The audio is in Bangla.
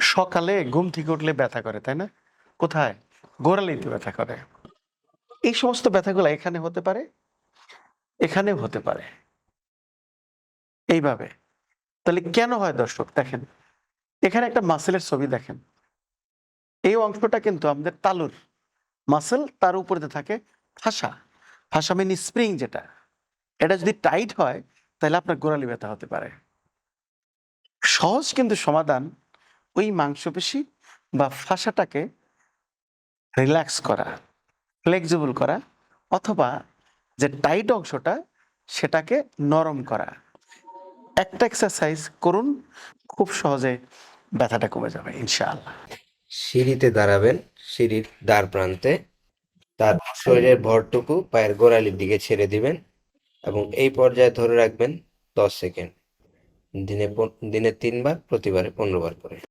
সকালে ঘুম থেকে উঠলে ব্যথা করে, তাই না? কোথায়? গোড়ালিতে ব্যথা করে। এই সমস্ত ব্যথাগুলো এখানে হতে পারে, এখানেও হতে পারে। এইভাবে। তাহলে কেন হয় দর্শক, দেখেন, এখানে একটা মাসেলের ছবি দেখেন। এই অংশটা কিন্তু আমাদের তালুর মাসেল, তার উপরে থাকে ফাঁসা। ফাঁসা মিনি স্প্রিং যেটা। এটা যদি টাইট হয়, তাহলে আপনার গোড়ালি ব্যথা হতে পারে। সহজ কিন্তু সমাধান ওই মাংসপেশি বা ফাঁসাটাকে রিল্যাক্স করা ফ্লেক্সিবল করা অথবা যে টাইট অংশটা সেটাকে নরম করা। একটা এক্সারসাইজ করুন, খুব সহজে ব্যথাটা কমে যাবে, ইনশাআল্লাহ। সিঁড়িতে দাঁড়াবেন, সিঁড়ির দ্বার প্রান্তে, তার শরীরের ভরটুকু পায়ের গোড়ালির দিকে ছেড়ে দিবেন এবং এই পর্যায়ে ধরে রাখবেন দশ সেকেন্ড, দিনে দিনে তিনবার, প্রতিবারে পনেরো বার করে।